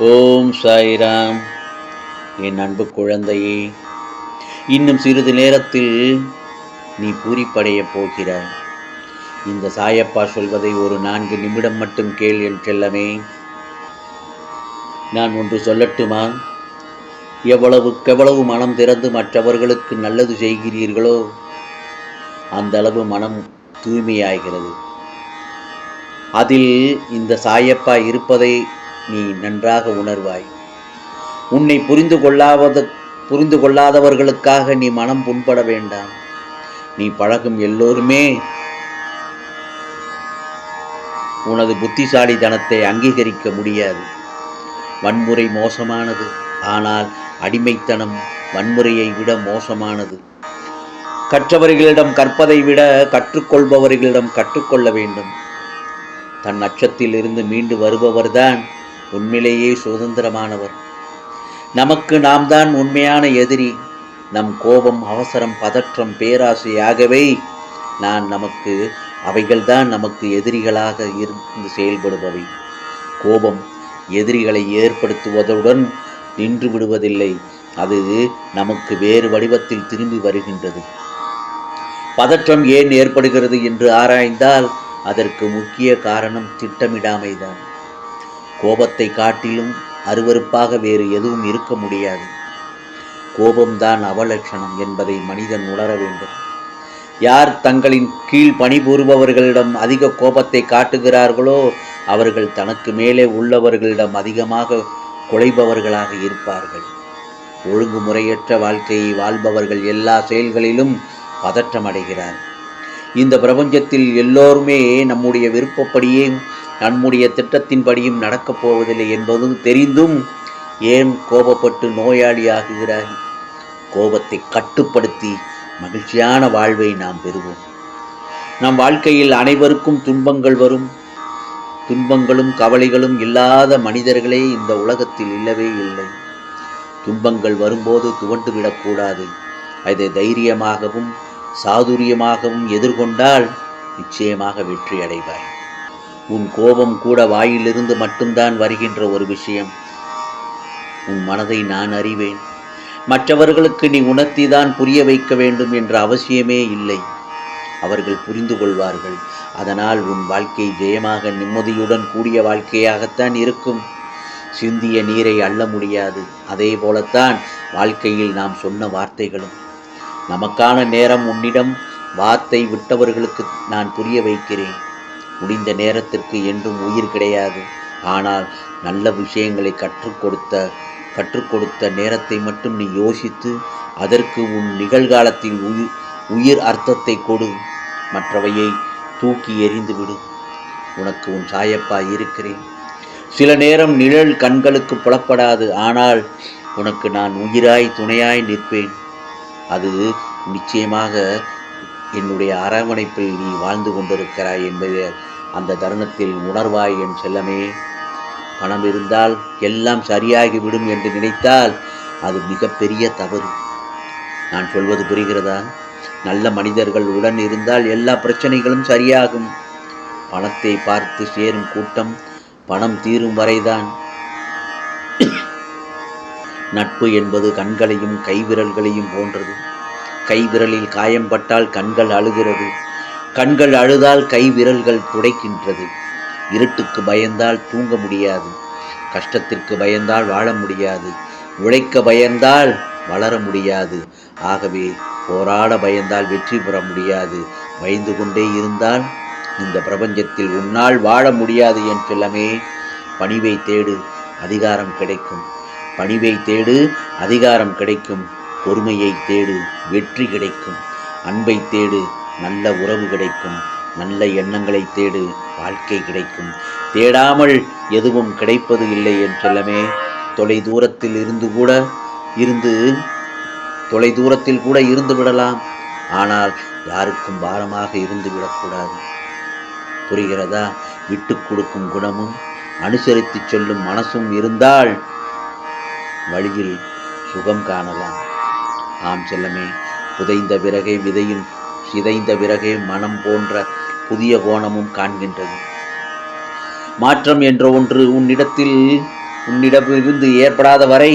ஓம் சாய்ராம். என் அன்பு குழந்தையே இன்னும் சிறிது நேரத்தில் நீ பூரிப்படையப் போகிறாய். இந்த சாயப்பா சொல்வதை ஒரு நான்கு நிமிடம் மட்டும் கேள் என் செல்லமே. நான் ஒன்று சொல்லட்டுமா? எவ்வளவுக்கெவ்வளவு மனம் திறந்து மற்றவர்களுக்கு நல்லது செய்கிறீர்களோ அந்த அளவு மனம் தூய்மையாகிறது. அதில் இந்த சாயப்பா இருப்பதை நீ நன்றாக உணர்வாய். உன்னை புரிந்து கொள்ளாத புரிந்து கொள்ளாதவர்களுக்காக நீ மனம் புண்பட வேண்டாம். நீ பழகும் எல்லோருமே உனது புத்திசாலித்தனத்தை அங்கீகரிக்க முடியாது. வன்முறை மோசமானது ஆனால் அடிமைத்தனம் வன்முறையை விட மோசமானது. கற்றவர்களிடம் கற்பதை விட கற்றுக்கொள்பவர்களிடம் கற்றுக்கொள்ள வேண்டும். தன் அச்சத்தில் இருந்து மீண்டு வருபவர்தான் உண்மையிலேயே சுதந்திரமானவர். நமக்கு நாம் தான் உண்மையான எதிரி. நம் கோபம் அவசரம் பதற்றம் பேராசையாகவே நான் நமக்கு அவைகள்தான் நமக்கு எதிரிகளாக இருந்து செயல்படுபவை. கோபம் எதிரிகளை ஏற்படுத்துவதுடன் நின்று விடுவதில்லை. அது நமக்கு வேறு வடிவத்தில் திரும்பி வருகின்றது. பதற்றம் ஏன் ஏற்படுகிறது என்று ஆராய்ந்தால் அதற்கு முக்கிய காரணம் திட்டமிடாமைதான். கோபத்தை காட்டிலும் அருவருப்பாக வேறு எதுவும் இருக்க முடியாது. கோபம்தான் அவலட்சணம் என்பதை மனிதன் உணர வேண்டும். யார் தங்களின் கீழ் பணிபுரிபவர்களிடம் அதிக கோபத்தை காட்டுகிறார்களோ அவர்கள் தனக்கு மேலே உள்ளவர்களிடம் அதிகமாக குலைபவர்களாக இருப்பார்கள். ஒழுங்குமுறையற்ற வாழ்க்கையை வாழ்பவர்கள் எல்லா செயல்களிலும் பதற்றமடைகிறார். இந்த பிரபஞ்சத்தில் எல்லோருமே நம்முடைய விருப்பப்படியே நம்முடைய திட்டத்தின்படியும் நடக்கப் போவதில்லை என்பதும் தெரிந்தும் ஏன் கோபப்பட்டு நோயாளி ஆகுகிறாய் கோபத்தை கட்டுப்படுத்தி மகிழ்ச்சியான வாழ்வை நாம் பெறுவோம். நம் வாழ்க்கையில் அனைவருக்கும் துன்பங்கள் வரும். துன்பங்களும் கவலைகளும் இல்லாத மனிதர்களே இந்த உலகத்தில் இல்லவே இல்லை. துன்பங்கள் வரும்போது துவண்டு விடக்கூடாது. அதை தைரியமாகவும் சாதுரியமாகவும் எதிர்கொண்டால் நிச்சயமாக வெற்றி அடைவாய் உன் கோபம் கூட வாயிலிருந்து மட்டும்தான் வருகின்ற ஒரு விஷயம். உன் மனதை நான் அறிவேன். மற்றவர்களுக்கு நீ உணர்த்திதான் புரிய வைக்க வேண்டும் என்ற அவசியமே இல்லை. அவர்கள் புரிந்து கொள்வார்கள். அதனால் உன் வாழ்க்கை ஜெயமாக நிம்மதியுடன் கூடிய வாழ்க்கையாகத்தான் இருக்கும். சிந்திய நீரை அள்ள முடியாது. அதே போலத்தான் வாழ்க்கையில் நாம் சொன்ன வார்த்தைகளும். நமக்கான நேரம் உன்னிடம் வார்த்தை விட்டவர்களுக்கு நான் புரிய வைக்கிறேன். முடிந்த நேரத்திற்கு என்றும் உயிர் கிடையாது. ஆனால் நல்ல விஷயங்களை கற்றுக் கொடுத்த கற்றுக் கொடுத்த நேரத்தை மட்டும் நீ யோசித்து அதற்கு உன் நிகழ்காலத்தில் உயிர் உயிர் அர்த்தத்தை கொடு. மற்றவையை தூக்கி எறிந்துவிடு உனக்கு உன் சாயப்பா இருக்கிறேன். சில நேரம் நிழல் கண்களுக்கு புலப்படாது. ஆனால் உனக்கு நான் உயிராய் துணையாய் நிற்பேன். அது நிச்சயமாக என்னுடைய அரவணைப்பில் நீ வாழ்ந்து கொண்டிருக்கிறாய் என்பதை அந்த தருணத்தில் உணர்வாய் என் செல்லமே. பணம் இருந்தால் எல்லாம் சரியாகிவிடும் என்று நினைத்தால் அது மிகப்பெரிய தவறு. நான் சொல்வது புரிகிறதா? நல்ல மனிதர்கள் உடன் இருந்தால் எல்லா பிரச்சனைகளும் சரியாகும். பணத்தை பார்த்து சேரும் கூட்டம் பணம் தீரும் வரைதான். நட்பு என்பது கண்களையும் கைவிரல்களையும் போன்றது. கைவிரலில் காயம்பட்டால் கண்கள் அழுகிறது. கண்கள் அழுதால் கை விரல்கள் துடைக்கின்றது. இருட்டுக்கு பயந்தால் தூங்க முடியாது. கஷ்டத்திற்கு பயந்தால் வாழ முடியாது. உழைக்க பயந்தால் வளர முடியாது. ஆகவே போராட பயந்தால் வெற்றி பெற முடியாது. பயந்து கொண்டே இருந்தால் இந்த பிரபஞ்சத்தில் உன்னால் வாழ முடியாது என் செல்லமே. பணிவை தேடு அதிகாரம் கிடைக்கும். பணிவை தேடு அதிகாரம் கிடைக்கும். பொறுமையை தேடு வெற்றி கிடைக்கும். அன்பை தேடு நல்ல உறவு கிடைக்கும் நல்ல எண்ணங்களை தேடு வாழ்க்கை கிடைக்கும். தேடாமல் எதுவும் கிடைப்பது இல்லை என்றெல்லாமே தொலை தூரத்தில் இருந்து கூட இருந்து தொலை தூரத்தில் கூட இருந்து விடலாம். ஆனால் யாருக்கும் பாரமாக இருந்து விடக்கூடாது. புரிகிறதா? விட்டு கொடுக்கும் குணமும் அனுசரித்து சொல்லும் மனசும் இருந்தால் வழியில் சுகம் காணலாம். ஆம் செல்லமே புதைந்த பிறகே விதையின் சிதைந்த பிறகே மனம் போன்ற புதிய கோணமும் காண்கின்றது. மாற்றம் என்ற ஒன்று உன்னிடத்தில் உன்னிடமிருந்து ஏற்படாத வரை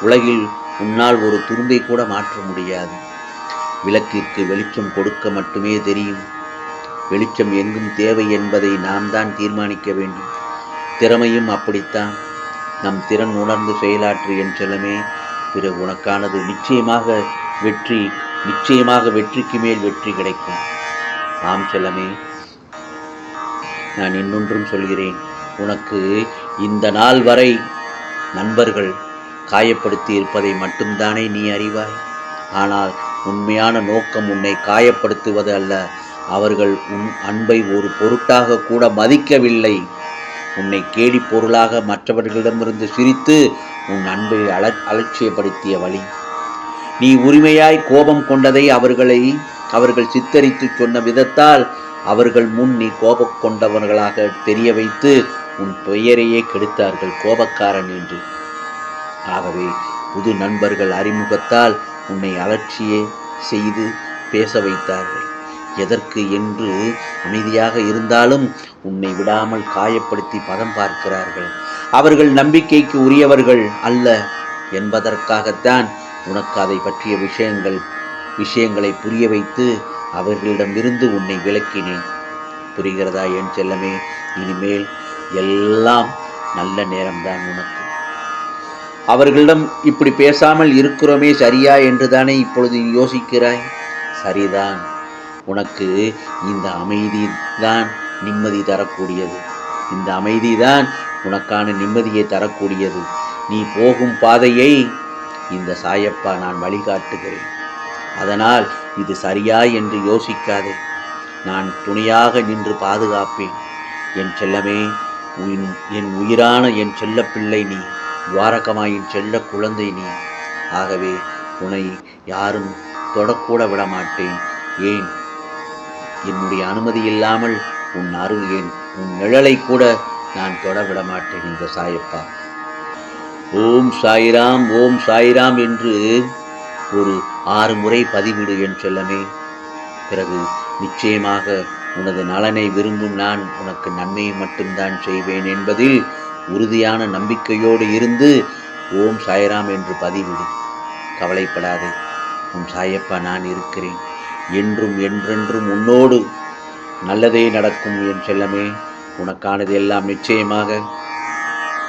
உலகில் உன்னால் ஒரு துரும்பை கூட மாற்ற முடியாது. விளக்கிற்கு வெளிச்சம் கொடுக்க மட்டுமே தெரியும். வெளிச்சம் எங்கும் தேவை என்பதை நாம் தான் தீர்மானிக்க வேண்டும். திறமையும் அப்படித்தான். நம் திறன் உணர்ந்து செயலாற்று என் செல்லமே பிறகு உனக்கானது நிச்சயமாக வெற்றி நிச்சயமாக வெற்றிக்கு மேல் வெற்றி கிடைக்கும். ஆம் செல்லமே நான் இன்னொன்றும் சொல்கிறேன். உனக்கு இந்த நாள் வரை நண்பர்கள் காயப்படுத்தி இருப்பதை மட்டும்தானே நீ அறிவாய். ஆனால் உண்மையான நோக்கம் உன்னை காயப்படுத்துவது அல்ல. அவர்கள் உன் அன்பை ஒரு பொருட்டாக கூட மதிக்கவில்லை. உன்னை கேடி பொருளாக மற்றவர்களிடமிருந்து சிரித்து உன் அன்பை அல அலட்சியப்படுத்திய வழி. நீ உரிமையாய் கோபம் கொண்டதை அவர்களை அவர்கள் சித்தரித்து சொன்ன விதத்தால் அவர்கள் முன் நீ கோபம் கொண்டவர்களாக தெரிய வைத்து உன் பெயரையே கெடுத்தார்கள் கோபக்காரன் என்று. ஆகவே புது நண்பர்கள் அறிமுகத்தால் உன்னை அலட்சியே செய்து பேச வைத்தார்கள். எதற்கு என்று அமைதியாக இருந்தாலும் உன்னை விடாமல் காயப்படுத்தி பதம் பார்க்கிறார்கள். அவர்கள் நம்பிக்கைக்கு உரியவர்கள் அல்ல என்பதற்காகத்தான் உனக்கு அதை பற்றிய விஷயங்கள் விஷயங்களை புரிய வைத்து அவர்களிடமிருந்து உன்னை விளக்கினேன். புரிகிறதா என் செல்லமே? இனிமேல் எல்லாம் நல்ல நேரம்தான் உனக்கு. அவர்களிடம் இப்படி பேசாமல் இருக்கிறோமே சரியா என்று தானே இப்பொழுது யோசிக்கிறாய்? சரிதான். உனக்கு இந்த அமைதி தான் நிம்மதி தரக்கூடியது. இந்த அமைதி தான் உனக்கான நிம்மதியை தரக்கூடியது. நீ போகும் பாதையை இந்த சாயப்பா நான் வழிகாட்டுகிறேன். அதனால் இது சரியா என்று யோசிக்காதே. நான் துணையாக நின்று பாதுகாப்பேன். என் செல்லமே என் உயிரான என் செல்லப்பிள்ளை நீ துவாரகமாயின் செல்ல குழந்தை நீ. ஆகவே உன்னை யாரும் தொடக்கூட விடமாட்டேன். ஏன்? என்னுடைய அனுமதி இல்லாமல் உன் அருள் என் உன் நிழலை கூட நான் தொட விட மாட்டேன் இந்த சாயப்பா. ஓம் சாய்ராம் ஓம் சாய்ராம் என்று ஒரு ஆறு முறை பதிவிடு என் செல்லமே. பிறகு நிச்சயமாக உனது நலனை விரும்பும் நான் உனக்கு நன்மையை மட்டும்தான் செய்வேன் என்பதில் உறுதியான நம்பிக்கையோடு இருந்து ஓம் சாய்ராம் என்று பதிவிடு. கவலைப்படாதே. உன் சாயப்பா நான் இருக்கிறேன். என்றும் என்றென்றும் உன்னோடு நல்லதே நடக்கும் என் செல்லமே. உனக்கானது எல்லாம் நிச்சயமாக